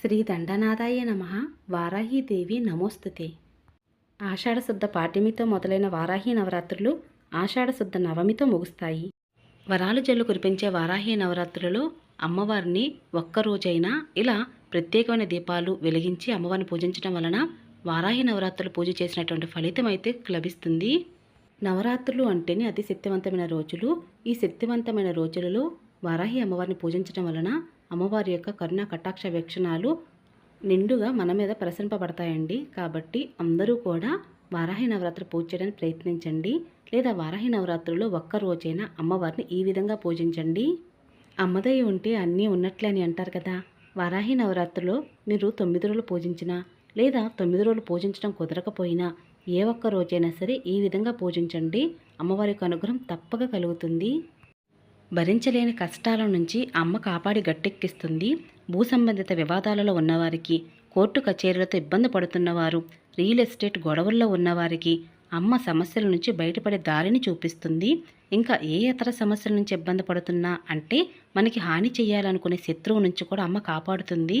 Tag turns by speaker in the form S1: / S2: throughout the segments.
S1: శ్రీ దండనాథాయ నమ. వారాహీదేవి నమోస్తుతే. ఆషాఢశుద్ధ పాఠ్యమితో మొదలైన వారాహి నవరాత్రులు ఆషాఢశుద్ధ నవమితో ముగుస్తాయి. వరాలు జల్లు కురిపించే వారాహి నవరాత్రులలో అమ్మవారిని ఒక్కరోజైనా ఇలా ప్రత్యేకమైన దీపాలు వెలిగించి అమ్మవారిని పూజించడం వలన వారాహి నవరాత్రులు పూజ చేసినటువంటి ఫలితం అయితే లభిస్తుంది. నవరాత్రులు అంటేనే అతి శక్తివంతమైన రోజులు. ఈ శక్తివంతమైన రోజులలో వారాహి అమ్మవారిని పూజించడం వలన అమ్మవారి యొక్క కరుణ కటాక్ష వీక్షణాలు నిండుగా మన మీద ప్రసరింపబడతాయండి. కాబట్టి అందరూ కూడా వారాహి నవరాత్రి పూజ చేయడానికి ప్రయత్నించండి. లేదా వారాహి నవరాత్రుల్లో ఒక్క రోజైనా అమ్మవారిని ఈ విధంగా పూజించండి. అమ్మదయ్య ఉంటే అన్నీ ఉన్నట్లే అని అంటారు కదా. వారాహి నవరాత్రిలో మీరు తొమ్మిది రోజులు పూజించినా లేదా తొమ్మిది రోజులు పూజించడం కుదరకపోయినా ఏ ఒక్క రోజైనా సరే ఈ విధంగా పూజించండి. అమ్మవారి యొక్క అనుగ్రహం తప్పక కలుగుతుంది. భరించలేని కష్టాల నుంచి అమ్మ కాపాడి గట్టెక్కిస్తుంది. భూ సంబంధిత వివాదాలలో ఉన్నవారికి కోర్టు కచేరీలతో ఇబ్బంది పడుతున్నవారు రియల్ ఎస్టేట్ గొడవల్లో ఉన్నవారికి అమ్మ సమస్యల నుంచి బయటపడే దారిని చూపిస్తుంది. ఇంకా ఏ ఇతర సమస్యల నుంచి ఇబ్బంది పడుతున్నా అంటే మనకి హాని చేయాలనుకునే శత్రువు నుంచి కూడా అమ్మ కాపాడుతుంది.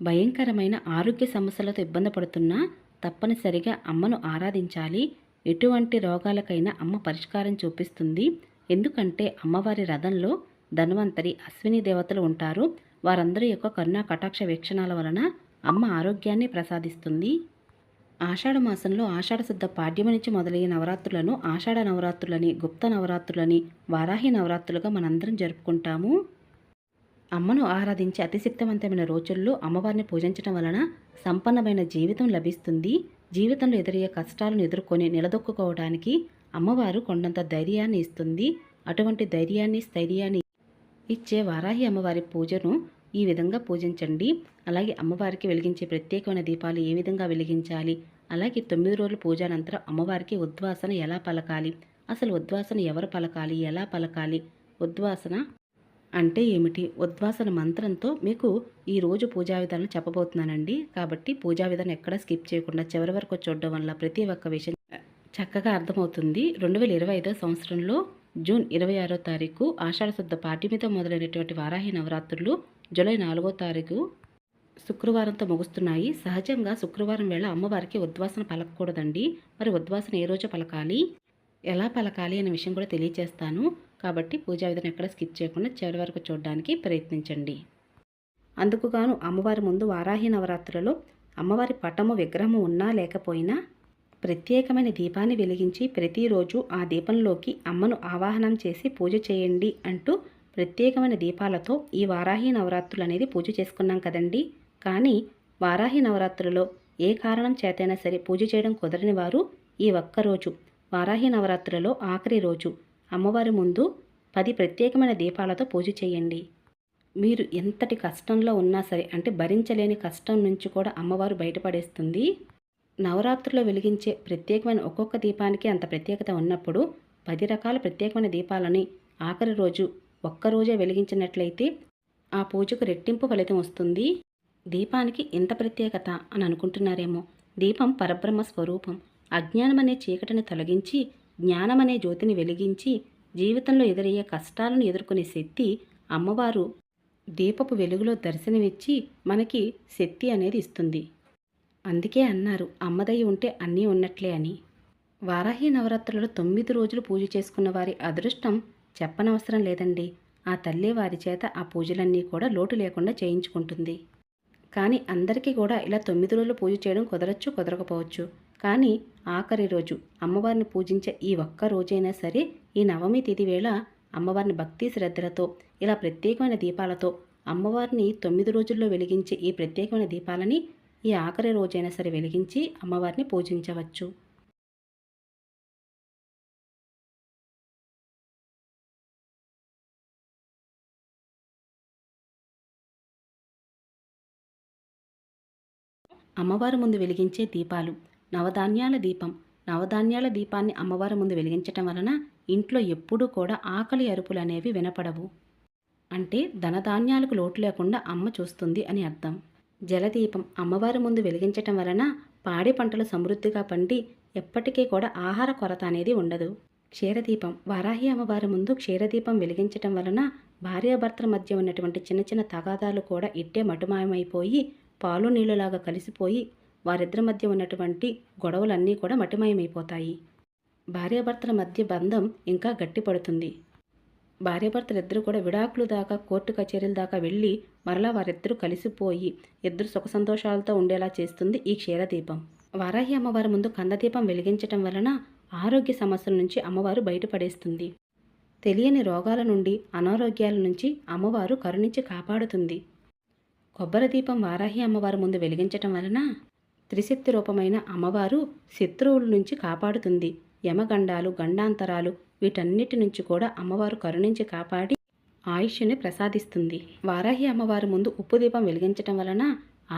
S1: భయంకరమైన ఆరోగ్య సమస్యలతో ఇబ్బంది పడుతున్నా తప్పనిసరిగా అమ్మను ఆరాధించాలి. ఎటువంటి రోగాలకైనా అమ్మ పరిష్కారం చూపిస్తుంది. ఎందుకంటే అమ్మవారి రథంలో ధన్వంతరి అశ్విని దేవతలు ఉంటారు. వారందరి యొక్క కరుణా కటాక్ష వీక్షణాల వలన అమ్మ ఆరోగ్యాన్ని ప్రసాదిస్తుంది. ఆషాఢ మాసంలో ఆషాఢ శుద్ధ పాడ్యము నుంచి మొదలయ్యే నవరాత్రులను ఆషాఢ నవరాత్రులని గుప్త నవరాత్రులని వారాహి నవరాత్రులుగా మనందరం జరుపుకుంటాము. అమ్మను ఆరాధించే అతిశక్తివంతమైన రోజుల్లో అమ్మవారిని పూజించడం వలన సంపన్నమైన జీవితం లభిస్తుంది. జీవితంలో ఎదురయ్యే కష్టాలను ఎదుర్కొని నిలదొక్కుకోవడానికి అమ్మవారు కొండంత ధైర్యాన్ని ఇస్తుంది. అటువంటి ధైర్యాన్ని స్థైర్యాన్ని ఇచ్చే వారాహి అమ్మవారి పూజను ఈ విధంగా పూజించండి. అలాగే అమ్మవారికి వెలిగించే ప్రత్యేకమైన దీపాలు ఏ విధంగా వెలిగించాలి? అలాగే తొమ్మిది రోజుల పూజ అనంతరం అమ్మవారికి ఉద్వాసన ఎలా పలకాలి? అసలు ఉద్వాసన ఎవరు పలకాలి? ఎలా పలకాలి? ఉద్వాసన అంటే ఏమిటి? ఉద్వాసన మంత్రంతో మీకు ఈ రోజు పూజా విధానం చెప్పబోతున్నానండి. కాబట్టి పూజా విధానం ఎక్కడ స్కిప్ చేయకుండా చివరి వరకు చూడడం వల్ల ప్రతి ఒక్క విషయం చక్కగా అర్థమవుతుంది. రెండు వేల ఇరవై ఐదో సంవత్సరంలో జూన్ ఇరవై ఆరో తారీఖు ఆషాఢ శుద్ధ పాడ్యమితో మొదలైనటువంటి వారాహి నవరాత్రులు జూలై నాలుగో తారీఖు శుక్రవారంతో ముగుస్తున్నాయి. సహజంగా శుక్రవారం వేళ అమ్మవారికి ఉద్వాసన పలకకూడదండి. మరి ఉద్వాసన ఏ రోజు పలకాలి? ఎలా పలకాలి అనే విషయం కూడా తెలియచేస్తాను. కాబట్టి పూజా విధానం ఎక్కడ స్కిప్ చేయకుండా చివరి వరకు చూడడానికి ప్రయత్నించండి. అందుకుగాను అమ్మవారి ముందు వారాహి నవరాత్రులలో అమ్మవారి పటము విగ్రహము ఉన్నా లేకపోయినా ప్రత్యేకమైన దీపాన్ని వెలిగించి ప్రతిరోజు ఆ దీపంలోకి అమ్మను ఆవాహనం చేసి పూజ చేయండి అంటూ ప్రత్యేకమైన దీపాలతో ఈ వారాహి నవరాత్రులు అనేది పూజ చేసుకున్నాం కదండి. కానీ వారాహి నవరాత్రులలో ఏ కారణం చేతైనా సరే పూజ చేయడం కుదరని వారు ఈ ఒక్కరోజు వారాహి నవరాత్రులలో ఆఖరి రోజు అమ్మవారి ముందు పది ప్రత్యేకమైన దీపాలతో పూజ చేయండి. మీరు ఎంతటి కష్టంలో ఉన్నా సరే అంటే భరించలేని కష్టం నుంచి కూడా అమ్మవారు బయటపడేస్తుంది. నవరాత్రుల్లో వెలిగించే ప్రత్యేకమైన ఒక్కొక్క దీపానికి అంత ప్రత్యేకత ఉన్నప్పుడు పది రకాల ప్రత్యేకమైన దీపాలని ఆఖరి రోజు ఒక్కరోజే వెలిగించినట్లయితే ఆ పూజకు రెట్టింపు ఫలితం వస్తుంది. దీపానికి ఇంత ప్రత్యేకత అని అనుకుంటున్నారేమో. దీపం పరబ్రహ్మ స్వరూపం. అజ్ఞానం అనే చీకటిని తొలగించి జ్ఞానం అనే జ్యోతిని వెలిగించి జీవితంలో ఎదురయ్యే కష్టాలను ఎదుర్కొనే శక్తి అమ్మవారు దీపపు వెలుగులో దర్శనమిచ్చి మనకి శక్తి అనేది ఇస్తుంది. అందుకే అన్నారు అమ్మదయ్య ఉంటే అన్నీ ఉన్నట్లే అని. వారాహి నవరాత్రులలో తొమ్మిది రోజులు పూజ చేసుకున్న వారి అదృష్టం చెప్పనవసరం లేదండి. ఆ తల్లి వారి చేత ఆ పూజలన్నీ కూడా లోటు లేకుండా చేయించుకుంటుంది. కానీ అందరికీ కూడా ఇలా తొమ్మిది రోజులు పూజ చేయడం కుదరచ్చు కుదరకపోవచ్చు. కానీ ఆఖరి రోజు అమ్మవారిని పూజించే ఈ ఒక్క రోజైనా సరే ఈ నవమి తిథి వేళ అమ్మవారిని భక్తి శ్రద్ధలతో ఇలా ప్రత్యేకమైన దీపాలతో అమ్మవారిని తొమ్మిది రోజుల్లో వెలిగించే ఈ ప్రత్యేకమైన దీపాలని ఈ ఆఖరి రోజైనా సరే వెలిగించి అమ్మవారిని పూజించవచ్చు. అమ్మవారి ముందు వెలిగించే దీపాలు. నవధాన్యాల దీపం. నవధాన్యాల దీపాన్ని అమ్మవారి ముందు వెలిగించటం వలన ఇంట్లో ఎప్పుడూ కూడా ఆకలి అరుపులు అనేవి వినపడవు. అంటే ధనధాన్యాలకు లోటు లేకుండా అమ్మ చూస్తుంది అని అర్థం. జలదీపం అమ్మవారి ముందు వెలిగించటం వలన పాడి పంటలు సమృద్ధిగా పండి ఎప్పటికీ కూడా ఆహార కొరత అనేది ఉండదు. క్షీరదీపం వారాహి అమ్మవారి ముందు క్షీరదీపం వెలిగించటం వలన భార్యాభర్తల మధ్య ఉన్నటువంటి చిన్న చిన్న తగాదాలు కూడా ఇట్టే మటుమాయమైపోయి పాలు నీళ్ళలాగా కలిసిపోయి వారిద్దరి మధ్య ఉన్నటువంటి గొడవలన్నీ కూడా మటుమాయమైపోతాయి. భార్యాభర్తల మధ్య బంధం ఇంకా గట్టిపడుతుంది. భార్యాభర్తలు కూడా విడాకులు దాకా కోర్టు కచేరీల దాకా వెళ్ళి మరలా వారిద్దరూ కలిసిపోయి ఇద్దరు సుఖ సంతోషాలతో ఉండేలా చేస్తుంది ఈ క్షీరదీపం. వారాహి అమ్మవారి ముందు కందదీపం వెలిగించటం వలన ఆరోగ్య సమస్యల నుంచి అమ్మవారు బయటపడేస్తుంది. తెలియని రోగాల నుండి అనారోగ్యాల నుంచి అమ్మవారు కరుణించి కాపాడుతుంది. కొబ్బరి దీపం వారాహి అమ్మవారి ముందు వెలిగించటం వలన త్రిశక్తి రూపమైన అమ్మవారు శత్రువుల నుంచి కాపాడుతుంది. యమగండాలు గండాంతరాలు వీటన్నిటి నుంచి కూడా అమ్మవారు కరుణించి కాపాడి ఆయుష్ని ప్రసాదిస్తుంది. వారాహి అమ్మవారి ముందు ఉప్పు దీపం వెలిగించటం వలన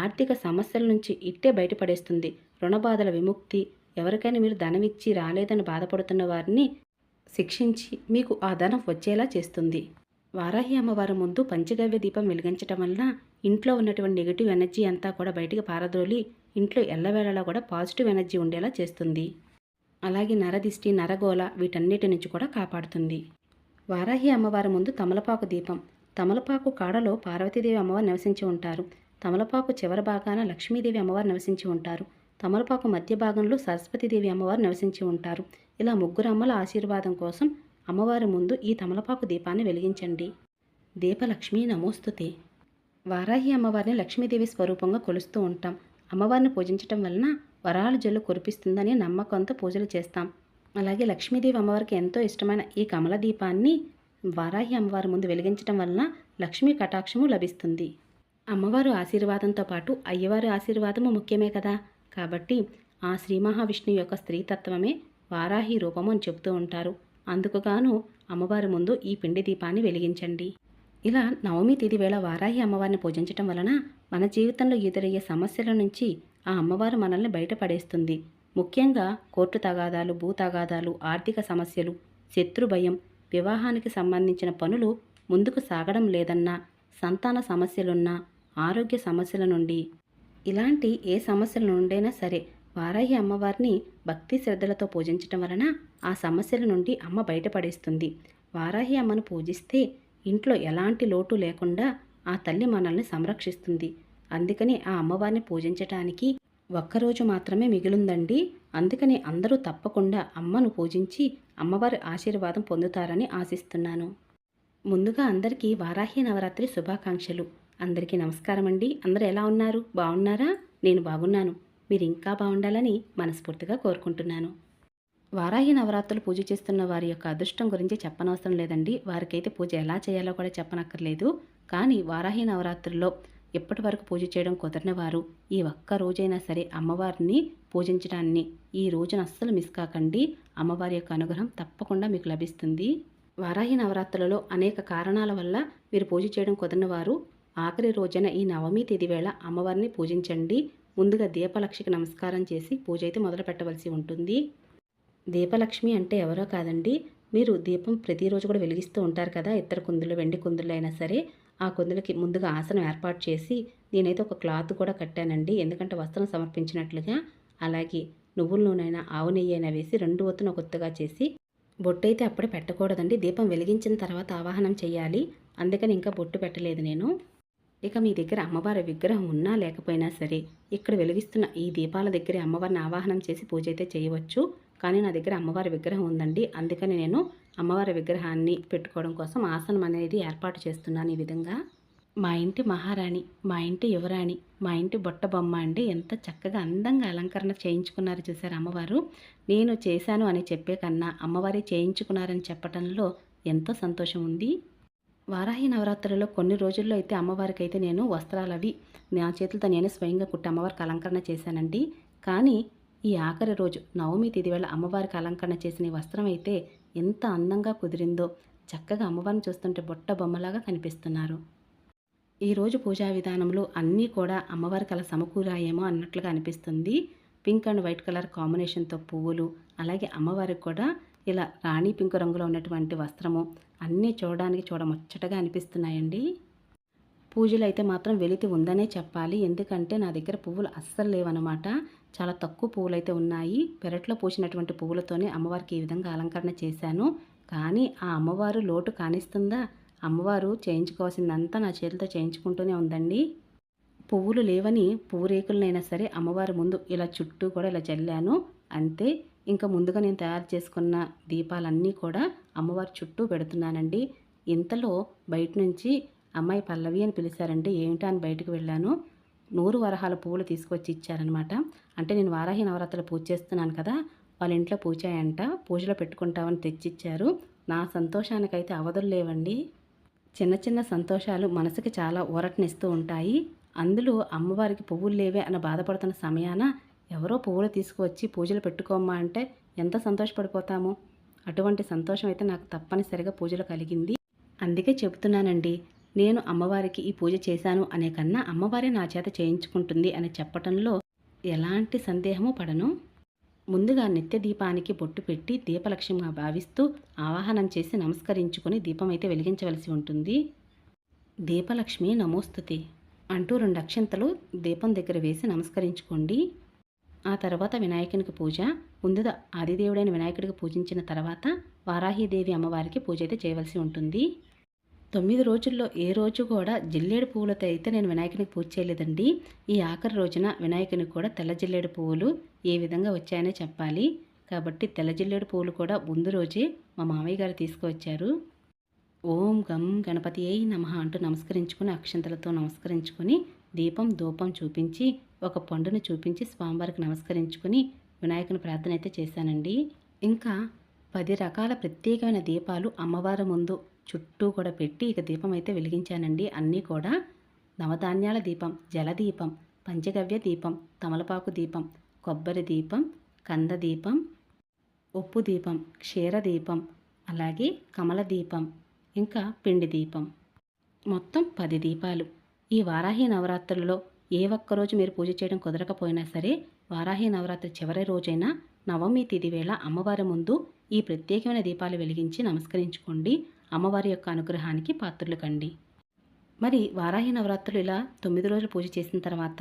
S1: ఆర్థిక సమస్యల నుంచి ఇట్టే బయటపడేస్తుంది. రుణబాధల విముక్తి ఎవరికైనా మీరు ధనం ఇచ్చి రాలేదని బాధపడుతున్న వారిని శిక్షించి మీకు ఆ ధనం వచ్చేలా చేస్తుంది. వారాహి అమ్మవారి ముందు పంచగవ్య దీపం వెలిగించటం వలన ఇంట్లో ఉన్నటువంటి నెగిటివ్ ఎనర్జీ అంతా కూడా బయటికి పారద్రోలి ఇంట్లో ఎల్లవేళలా కూడా పాజిటివ్ ఎనర్జీ ఉండేలా చేస్తుంది. అలాగే నరదిష్టి నరగోల వీటన్నిటి నుంచి కూడా కాపాడుతుంది. వారాహి అమ్మవారి ముందు తమలపాకు దీపం. తమలపాకు కాడలో పార్వతీదేవి అమ్మవారు నివసించి ఉంటారు. తమలపాకు చివరి భాగాన లక్ష్మీదేవి అమ్మవారు నివసించి ఉంటారు. తమలపాకు మధ్య భాగంలో సరస్వతీదేవి అమ్మవారు నివసించి ఉంటారు. ఇలా ముగ్గురు అమ్మల ఆశీర్వాదం కోసం అమ్మవారి ముందు ఈ తమలపాకు దీపాన్ని వెలిగించండి. దీపలక్ష్మి నమోస్తుతే. వారాహి అమ్మవారిని లక్ష్మీదేవి స్వరూపంగా కొలుస్తూ ఉంటాం. అమ్మవారిని పూజించటం వలన వరాలు జల్లు కురిపిస్తుందని నమ్మకంతో పూజలు చేస్తాం. అలాగే లక్ష్మీదేవి అమ్మవారికి ఎంతో ఇష్టమైన ఈ కమల దీపాన్ని వారాహి అమ్మవారి ముందు వెలిగించటం వలన లక్ష్మీ కటాక్షము లభిస్తుంది. అమ్మవారు ఆశీర్వాదంతో పాటు అయ్యవారి ఆశీర్వాదము ముఖ్యమే కదా. కాబట్టి ఆ శ్రీ మహావిష్ణువు యొక్క స్త్రీతత్వమే వారాహి రూపము అని చెబుతూ ఉంటారు. అందుకుగాను అమ్మవారి ముందు ఈ పిండి దీపాన్ని వెలిగించండి. ఇలా నవమి తిథి వేళ వారాహి అమ్మవారిని పూజించటం వలన మన జీవితంలో ఎదురయ్యే సమస్యల నుంచి ఆ అమ్మవారు మనల్ని బయటపడేస్తుంది. ముఖ్యంగా కోర్టు తగాదాలు భూ తగాదాలు ఆర్థిక సమస్యలు శత్రు భయం వివాహానికి సంబంధించిన పనులు ముందుకు సాగడం లేదన్నా సంతాన సమస్యలున్నా ఆరోగ్య సమస్యల నుండి ఇలాంటి ఏ సమస్యల నుండైనా సరే వారాహి అమ్మవారిని భక్తి శ్రద్ధలతో పూజించటం వలన ఆ సమస్యల నుండి అమ్మ బయటపడేస్తుంది. వారాహి అమ్మను పూజిస్తే ఇంట్లో ఎలాంటి లోటు లేకుండా ఆ తల్లి మనల్ని సంరక్షిస్తుంది. అందుకని ఆ అమ్మవారిని పూజించటానికి ఒక్కరోజు మాత్రమే మిగిలిందండి. అందుకని అందరూ తప్పకుండా అమ్మను పూజించి అమ్మవారి ఆశీర్వాదం పొందుతారని ఆశిస్తున్నాను. ముందుగా అందరికీ వారాహి నవరాత్రి శుభాకాంక్షలు. అందరికీ నమస్కారం అండి. అందరూ ఎలా ఉన్నారు? బాగున్నారా? నేను బాగున్నాను. మీరు ఇంకా బాగుండాలని మనస్ఫూర్తిగా కోరుకుంటున్నాను. వారాహి నవరాత్రులు పూజ చేస్తున్న వారి యొక్క అదృష్టం గురించి చెప్పనవసరం లేదండి. వారికైతే పూజ ఎలా చేయాలో కూడా చెప్పనక్కర్లేదు. కానీ వారాహి నవరాత్రుల్లో ఎప్పటి వరకు పూజ చేయడం కుదరని వారు ఈ ఒక్క రోజైనా సరే అమ్మవారిని పూజించడాన్ని ఈ రోజున అస్సలు మిస్ కాకండి. అమ్మవారి యొక్క అనుగ్రహం తప్పకుండా మీకు లభిస్తుంది. వారాహి నవరాత్రులలో అనేక కారణాల వల్ల మీరు పూజ చేయడం కుదరని వారు ఆఖరి రోజున ఈ నవమి తేదీ వేళ అమ్మవారిని పూజించండి. ముందుగా దీపలక్షికి నమస్కారం చేసి పూజ అయితే మొదలు పెట్టవలసి ఉంటుంది. దీపలక్ష్మి అంటే ఎవరో కాదండి. మీరు దీపం ప్రతిరోజు కూడా వెలిగిస్తూ ఉంటారు కదా ఇతర కుందులు వెండి కుందులు అయినా సరే. ఆ కుందులకి ముందుగా ఆసనం ఏర్పాటు చేసి నేనైతే ఒక క్లాత్ కూడా కట్టానండి. ఎందుకంటే వస్త్రం సమర్పించినట్లుగా. అలాగే నువ్వుల నూనె ఆవు నెయ్యి అయినా వేసి రెండు ఒత్తున కొత్తగా చేసి బొట్టు అయితే అప్పుడే పెట్టకూడదండి. దీపం వెలిగించిన తర్వాత ఆవాహనం చేయాలి. అందుకని ఇంకా బొట్టు పెట్టలేదు నేను. ఇక మీ దగ్గర అమ్మవారి విగ్రహం ఉన్నా లేకపోయినా సరే ఇక్కడ వెలిగిస్తున్న ఈ దీపాల దగ్గరే అమ్మవారిని ఆవాహనం చేసి పూజ అయితే చేయవచ్చు. కానీ నా దగ్గర అమ్మవారి విగ్రహం ఉందండి. అందుకని నేను అమ్మవారి విగ్రహాన్ని పెట్టుకోవడం కోసం ఆసనం అనేది ఏర్పాటు చేస్తున్నాను ఈ విధంగా. మా ఇంటి మహారాణి మా ఇంటి యువరాణి మా ఇంటి బొట్ట బొమ్మ అండి ఎంత చక్కగా అందంగా అలంకరణ చేయించుకున్నారు చూసారు అమ్మవారు? నేను చేశాను అని చెప్పే కన్నా అమ్మవారే చేయించుకున్నారని చెప్పడంలో ఎంతో సంతోషం ఉంది. వారాహి నవరాత్రులలో కొన్ని రోజుల్లో అయితే అమ్మవారికి అయితే నేను వస్త్రాలు అవి నా చేతులతో నేనే స్వయంగా కుట్టి అమ్మవారికి అలంకరణ చేశానండి. కానీ ఈ ఆఖరి రోజు నవమి తేదీ వేళ అమ్మవారికి అలంకరణ చేసిన వస్త్రం అయితే ఎంత అందంగా కుదిరిందో చక్కగా అమ్మవారిని చూస్తుంటే బొట్ట బొమ్మలాగా కనిపిస్తున్నారు. ఈరోజు పూజా విధానంలో అన్నీ కూడా అమ్మవారికి అలా సమకూరాయేమో అన్నట్లుగా అనిపిస్తుంది. పింక్ అండ్ వైట్ కలర్ కాంబినేషన్తో పువ్వులు అలాగే అమ్మవారికి కూడా ఇలా రాణి పింక్ రంగులో ఉన్నటువంటి వస్త్రము అన్నీ చూడడానికి చూడముచ్చటగా అనిపిస్తున్నాయండి. పూజలు అయితే మాత్రం వెలితి ఉందనే చెప్పాలి. ఎందుకంటే నా దగ్గర పువ్వులు అస్సలు లేవన్నమాట. చాలా తక్కువ పువ్వులు అయితే ఉన్నాయి. పెరట్లో పూసినటువంటి పువ్వులతోనే అమ్మవారికి ఈ విధంగా అలంకరణ చేశాను. కానీ ఆ అమ్మవారు లోటు కానిస్తుందా? అమ్మవారు చేయించుకోవాల్సిందంతా నా చేతితో చేయించుకుంటూనే ఉందండి. పువ్వులు లేవని పువ్వు రేకులనైనా సరే అమ్మవారి ముందు ఇలా చుట్టూ కూడా ఇలా చల్లాను అంతే. ఇంకా ముందుగా నేను తయారు చేసుకున్న దీపాలన్నీ కూడా అమ్మవారి చుట్టూ పెడుతున్నానండి. ఇంతలో బయట నుంచి అమ్మాయి పల్లవి అని పిలిచారండి ఏమిటా? అని బయటకు వెళ్ళాను. నూరు వరహాల పువ్వులు తీసుకొచ్చి ఇచ్చారనమాట అంటే నేను వారాహి నవరాత్రులు పూజ చేస్తున్నాను కదా వాళ్ళ ఇంట్లో పూజాయంట పూజలో పెట్టుకుంటామని తెచ్చిచ్చారు. నా సంతోషానికైతే అవధులు లేవండి. చిన్న చిన్న సంతోషాలు మనసుకి చాలా ఊరటనిస్తూ ఉంటాయి. అందులో అమ్మవారికి పువ్వులు లేవే అని బాధపడుతున్న సమయాన ఎవరో పువ్వులు తీసుకువచ్చి పూజలు పెట్టుకోమ్మా అంటే ఎంత సంతోషపడిపోతాము? అటువంటి సంతోషం అయితే నాకు తప్పనిసరిగా పూజలు కలిగింది. అందుకే చెబుతున్నానండి నేను అమ్మవారికి ఈ పూజ చేశాను అనే కన్నా అమ్మవారే నా చేత చేయించుకుంటుంది అని చెప్పటంలో ఎలాంటి సందేహము పడను. ముందుగా నిత్య దీపానికి బొట్టు పెట్టి దీపలక్ష్యంగా భావిస్తూ ఆవాహనం చేసి నమస్కరించుకొని దీపం అయితే వెలిగించవలసి ఉంటుంది. దీపలక్ష్మి నమోస్తుతి అంటూ రెండు అక్షంతలు దీపం దగ్గర వేసి నమస్కరించుకోండి. ఆ తర్వాత వినాయకునికి పూజ ముందుగా ఆదిదేవుడైన వినాయకుడికి పూజించిన తర్వాత వారాహీదేవి అమ్మవారికి పూజ అయితే చేయవలసి ఉంటుంది. తొమ్మిది రోజుల్లో ఏ రోజు కూడా జిల్లేడు పువ్వులతో అయితే నేను వినాయకునికి పూజ చేయలేదండి. ఈ ఆఖరి రోజున వినాయకునికి కూడా తెల్ల జిల్లేడు పువ్వులు ఏ విధంగా వచ్చాయనే చెప్పాలి. కాబట్టి తెల్ల జిల్లేడు పువ్వులు కూడా ముందు రోజే మా మామయ్య గారు తీసుకువచ్చారు. ఓం గం గణపతి అయి నమ అంటూ నమస్కరించుకుని అక్షంతలతో నమస్కరించుకొని దీపం ధూపం చూపించి ఒక పండును చూపించి స్వామివారికి నమస్కరించుకుని వినాయకుని ప్రార్థన అయితే చేశానండి. ఇంకా పది రకాల ప్రత్యేకమైన దీపాలు అమ్మవారి ముందు చుట్టూ కూడా పెట్టి ఇక దీపం అయితే వెలిగించానండి. అన్నీ కూడా నవధాన్యాల దీపం జలదీపం పంచగవ్య దీపం తమలపాకు దీపం కొబ్బరి దీపం కంద దీపం ఉప్పు దీపం క్షీర దీపం అలాగే కమల దీపం ఇంకా పిండి దీపం. మొత్తం పది దీపాలు. ఈ వారాహి నవరాత్రులలో ఏ ఒక్క రోజు మీరు పూజ చేయడం కుదరకపోయినా సరే వారాహి నవరాత్రి చివరి రోజైన నవమి తిథి వేళ అమ్మవారి ముందు ఈ ప్రత్యేకమైన దీపాలు వెలిగించి నమస్కరించుకోండి. అమ్మవారి యొక్క అనుగ్రహానికి పాత్రలు కండి. మరి వారాహి నవరాత్రులు ఇలా తొమ్మిది రోజులు పూజ చేసిన తర్వాత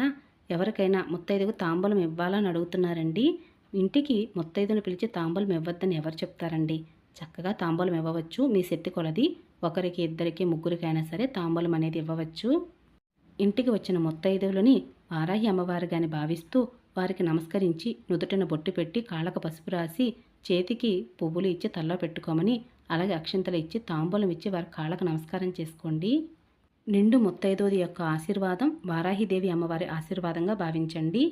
S1: ఎవరికైనా ముత్తైదుకు తాంబూలం ఇవ్వాలని అడుగుతున్నారండి. ఇంటికి ముత్తైదును పిలిచి తాంబూలం ఇవ్వద్దని ఎవరు చెప్తారండి? చక్కగా తాంబూలం ఇవ్వవచ్చు. మీ శక్తి కొలది. ఒకరికి ఇద్దరికి ముగ్గురికైనా సరే తాంబూలం అనేది ఇవ్వవచ్చు. ఇంటికి వచ్చిన ముత్తైదువులని వారాహి అమ్మవారిగాని భావిస్తూ వారికి నమస్కరించి నుదుటిన బొట్టు పెట్టి కాళ్ళకు పసుపు రాసి చేతికి పువ్వులు ఇచ్చి తల్లో పెట్టుకోమని అలాగే అక్షంతలు ఇచ్చి తాంబూలం ఇచ్చి వారి కాళ్ళకు నమస్కారం చేసుకోండి. నిండు ముత్తైదోది యొక్క ఆశీర్వాదం వారాహిదేవి అమ్మవారి ఆశీర్వాదంగా భావించండి.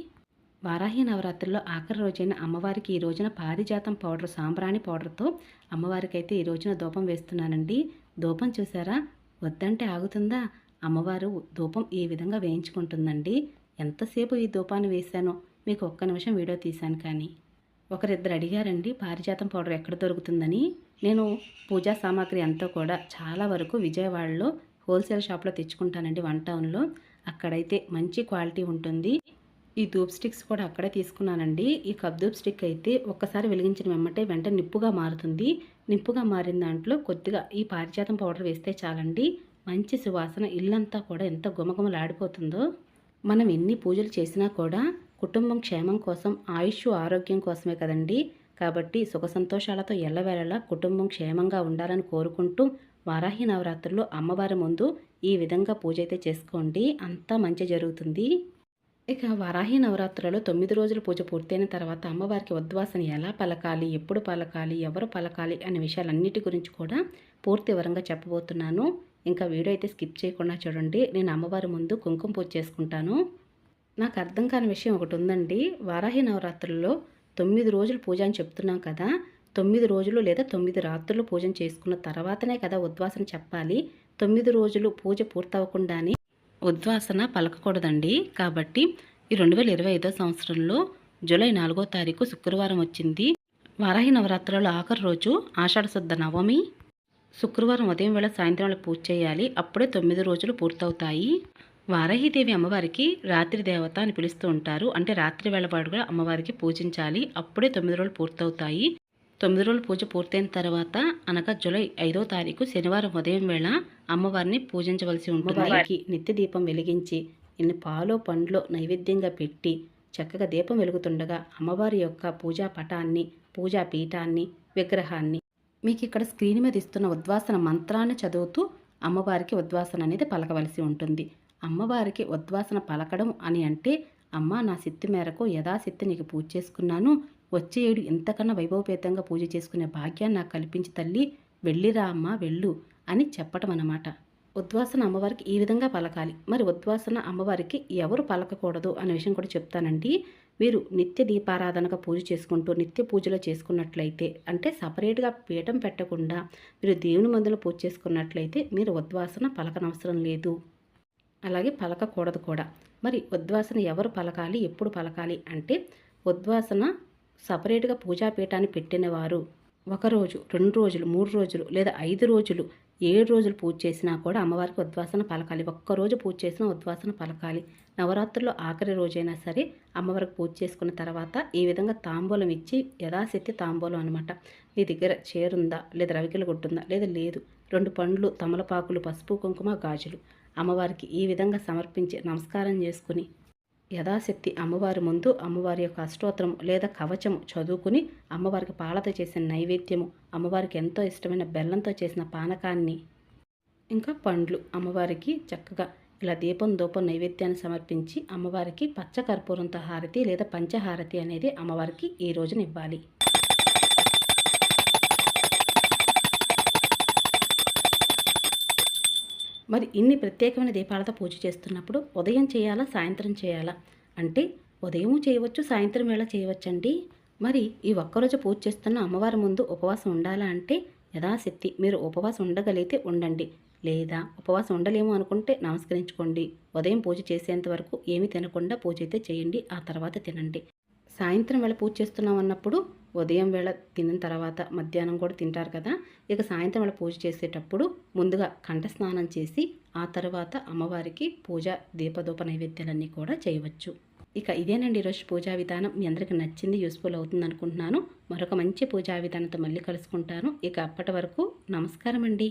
S1: వారాహి నవరాత్రిలో ఆఖరి రోజైన అమ్మవారికి ఈ రోజున పారిజాతం పౌడర్ సాంబ్రాణి పౌడర్తో అమ్మవారికి అయితే ఈ రోజున ధూపం వేస్తున్నానండి. ధూపం చూసారా? వద్దంటే ఆగుతుందా? అమ్మవారు ధూపం ఈ విధంగా వేయించుకుంటుందండి? ఎంతసేపు ఈ ధూపాన్ని వేశానో? మీకు ఒక్క నిమిషం వీడియో తీశాను కానీ. ఒకరిద్దరు అడిగారండి పారిజాతం పౌడర్ ఎక్కడ దొరుకుతుందని. నేను పూజా సామాగ్రి అంతా కూడా చాలా వరకు విజయవాడలో హోల్సేల్ షాప్లో తెచ్చుకుంటానండి వన్ టౌన్లో. అక్కడైతే మంచి క్వాలిటీ ఉంటుంది. ఈ ధూప్ స్టిక్స్ కూడా అక్కడే తీసుకున్నానండి. ఈ కప్ ధూప్ స్టిక్ అయితే ఒక్కసారి వెలిగించిన వెంబటే వెంట నిప్పుగా మారుతుంది. నిప్పుగా మారిన దాంట్లో కొద్దిగా ఈ పారిజాతం పౌడర్ వేస్తే చాలండి. మంచి సువాసన ఇల్లంతా కూడా ఎంత గుమగుమలాడిపోతుందో మనం ఎన్ని పూజలు చేసినా కూడా కుటుంబం క్షేమం కోసం ఆయుష్ ఆరోగ్యం కోసమే కదండి. కాబట్టి సుఖ సంతోషాలతో ఎల్లవేళలా కుటుంబం క్షేమంగా ఉండాలని కోరుకుంటూ వారాహి నవరాత్రుల్లో అమ్మవారి ముందు ఈ విధంగా పూజ అయితే చేసుకోండి. అంతా మంచి జరుగుతుంది. ఇక వారాహి నవరాత్రులలో తొమ్మిది రోజులు పూజ పూర్తయిన తర్వాత అమ్మవారికి ఉద్వాసన ఎలా పలకాలి ఎప్పుడు పలకాలి ఎవరు పలకాలి అనే విషయాలన్నిటి గురించి కూడా పూర్తి వివరంగా చెప్పబోతున్నాను. ఇంకా వీడియో అయితే స్కిప్ చేయకుండా చూడండి. నేను అమ్మవారి ముందు కుంకుమ పూజ చేసుకుంటాను. నాకు అర్థం కాని విషయం ఒకటి ఉందండి. వారాహి నవరాత్రుల్లో తొమ్మిది రోజులు పూజ అని చెప్తున్నాం కదా. తొమ్మిది రోజులు లేదా తొమ్మిది రాత్రులు పూజ చేసుకున్న తర్వాతనే కదా ఉద్వాసన చెప్పాలి. తొమ్మిది రోజులు పూజ పూర్తవకుండానే ఉద్వాసన పలకకూడదండి. కాబట్టి ఈ రెండు వేల ఇరవై ఐదో సంవత్సరంలో జూలై నాలుగో తారీఖు శుక్రవారం వచ్చింది. వారాహి నవరాత్రుల ఆఖరి రోజు ఆషాఢశుద్ధ నవమి. శుక్రవారం ఉదయం వేళ సాయంత్రం వేళ పూజ చేయాలి. అప్పుడే తొమ్మిది రోజులు పూర్తవుతాయి. వారాహిదేవి అమ్మవారికి రాత్రి దేవత అని పిలుస్తూ ఉంటారు. అంటే రాత్రి వేళపాటుగా అమ్మవారికి పూజించాలి. అప్పుడే తొమ్మిది రోజులు పూర్తవుతాయి. తొమ్మిది రోజులు పూజ పూర్తయిన తర్వాత అనగా జూలై ఐదో తారీఖు శనివారం ఉదయం వేళ అమ్మవారిని పూజించవలసి ఉంటుంది. అమ్మవారికి నిత్య దీపం వెలిగించి ఇన్ని పాలో పండ్లో నైవేద్యంగా పెట్టి చక్కగా దీపం వెలుగుతుండగా అమ్మవారి యొక్క పూజా పటాన్ని పూజా పీఠాన్ని విగ్రహాన్ని మీకు ఇక్కడ స్క్రీన్ మీద ఇస్తున్న ఉద్వాసన మంత్రాన్ని చదువుతూ అమ్మవారికి ఉద్వాసన అనేది పలకవలసి ఉంటుంది. అమ్మవారికి ఉద్వాసన పలకడం అని అంటే అమ్మ నా శక్తి మేరకు యథాశక్తి నీకు పూజ చేసుకున్నాను. వచ్చే ఏడు ఇంతకన్నా వైభవపేతంగా పూజ చేసుకునే భాగ్యాన్ని నాకు కల్పించి తల్లి వెళ్ళిరా అమ్మ వెళ్ళు అని చెప్పటం అన్నమాట. ఉద్వాసన అమ్మవారికి ఈ విధంగా పలకాలి. మరి ఉద్వాసన అమ్మవారికి ఎవరు పలకకూడదు అనే విషయం కూడా చెప్తానండి. వీరు నిత్య దీపారాధనగా పూజ చేసుకుంటూ నిత్య పూజలో చేసుకున్నట్లయితే అంటే సపరేట్గా పీఠం పెట్టకుండా మీరు దేవుని మందులో పూజ చేసుకున్నట్లయితే మీరు ఉద్వాసన పలకనవసరం లేదు. అలాగే పలకకూడదు కూడా. మరి ఉద్వాసన ఎవరు పలకాలి ఎప్పుడు పలకాలి అంటే ఉద్వాసన సపరేట్గా పూజాపీఠాన్ని పెట్టిన వారు ఒకరోజు రెండు రోజులు మూడు రోజులు లేదా ఐదు రోజులు ఏడు రోజులు పూజ చేసినా కూడా అమ్మవారికి ఉద్వాసన పలకాలి. ఒక్కరోజు పూజ చేసినా ఉద్వాసన పలకాలి. నవరాత్రుల్లో ఆఖరి రోజైనా సరే అమ్మవారికి పూజ చేసుకున్న తర్వాత ఈ విధంగా తాంబూలం ఇచ్చి యథాశక్తి తాంబూలం అనమాట మీ దగ్గర చేరుందా? లేదా రవికిల గుడ్డుందా? లేదా లేదు. రెండు పండ్లు తమలపాకులు పసుపు కుంకుమ గాజులు. అమ్మవారికి ఈ విధంగా సమర్పించి నమస్కారం చేసుకుని యథాశక్తి అమ్మవారి ముందు అమ్మవారి యొక్క అష్టోత్తరం లేదా కవచము చదువుకుని అమ్మవారికి పాలతో చేసిన నైవేద్యము అమ్మవారికి ఎంతో ఇష్టమైన బెల్లంతో చేసిన పానకాన్ని ఇంకా పండ్లు. అమ్మవారికి చక్కగా ఇలా దీపం దూపం నైవేద్యాన్ని సమర్పించి అమ్మవారికి పచ్చకర్పూరంతో హారతి లేదా పంచహారతి అనేది అమ్మవారికి ఈ రోజున ఇవ్వాలి. మరి ఇన్ని ప్రత్యేకమైన దీపాలతో పూజ చేస్తున్నప్పుడు ఉదయం చేయాలా సాయంత్రం చేయాలా? అంటే ఉదయం చేయవచ్చు సాయంత్రం వేళ చేయవచ్చండి. మరి ఈ ఒక్కరోజు పూజ చేస్తున్న అమ్మవారి ముందు ఉపవాసం ఉండాలా అంటే యథాశక్తి. మీరు ఉపవాసం ఉండగలిగితే ఉండండి. లేదా ఉపవాసం ఉండలేము అనుకుంటే నమస్కరించుకోండి. ఉదయం పూజ చేసేంత వరకు ఏమీ తినకుండా పూజ అయితే చేయండి. ఆ తర్వాత తినండి. సాయంత్రం వేళ పూజ చేస్తున్నాం అన్నప్పుడు ఉదయం వేళ తిన్న తర్వాత మధ్యాహ్నం కూడా తింటారు కదా ఇక సాయంత్రం వేళ పూజ చేసేటప్పుడు ముందుగా కంఠ స్నానం చేసి ఆ తర్వాత అమ్మవారికి పూజ దీపదూప నైవేద్యాలన్నీ కూడా చేయవచ్చు. ఇక ఇదేనండి ఈరోజు పూజా విధానం. మీ అందరికీ నచ్చింది యూస్ఫుల్ అవుతుంది అనుకుంటున్నాను. మరొక మంచి పూజా విధానంతో మళ్ళీ కలుసుకుంటాను. ఇక అప్పటి వరకు నమస్కారం అండి